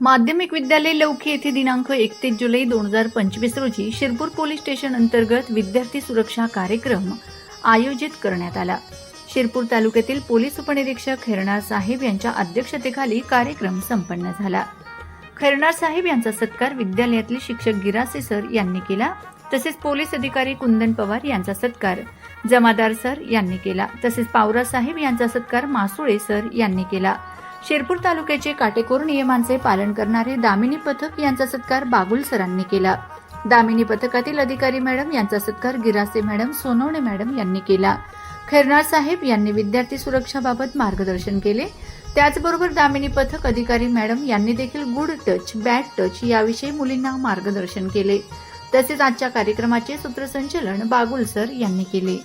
माध्यमिक विद्यालय लौकी येथे दिनांक एकतीस जुलै दोन हजार पंचवीस रोजी शिरपूर पोलीस स्टेशन अंतर्गत विद्यार्थी सुरक्षा कार्यक्रम आयोजित करण्यात आला. शिरपूर तालुक्यातील पोलीस उपनिरीक्षक खैरनार साहेब यांच्या अध्यक्षतेखाली कार्यक्रम संपन्न झाला. खैरनार साहेब यांचा सत्कार विद्यालयातले शिक्षक गिरासे सर यांनी केला तसेच पोलीस अधिकारी कुंदन पवार यांचा सत्कार जमादार सर यांनी केला तसेच पावरा साहेब यांचा सत्कार मासुळे सर यांनी केला. शिरपूर तालुक्याचे काटेकोर नियमांचे पालन करणारे दामिनी पथक यांचा सत्कार बागुल सरांनी केला. दामिनी पथकातील अधिकारी मॅडम यांचा सत्कार गिरासे मॅडम सोनवणे मॅडम यांनी केला. खैरनाळ साहेब यांनी विद्यार्थी सुरक्षाबाबत मार्गदर्शन केले. त्याचबरोबर दामिनी पथक अधिकारी मॅडम यांनी देखील गुड टच बॅड टच याविषयी मुलींना मार्गदर्शन केले. तसेच आजच्या कार्यक्रमाचे सूत्रसंचलन बागुल सर यांनी केले.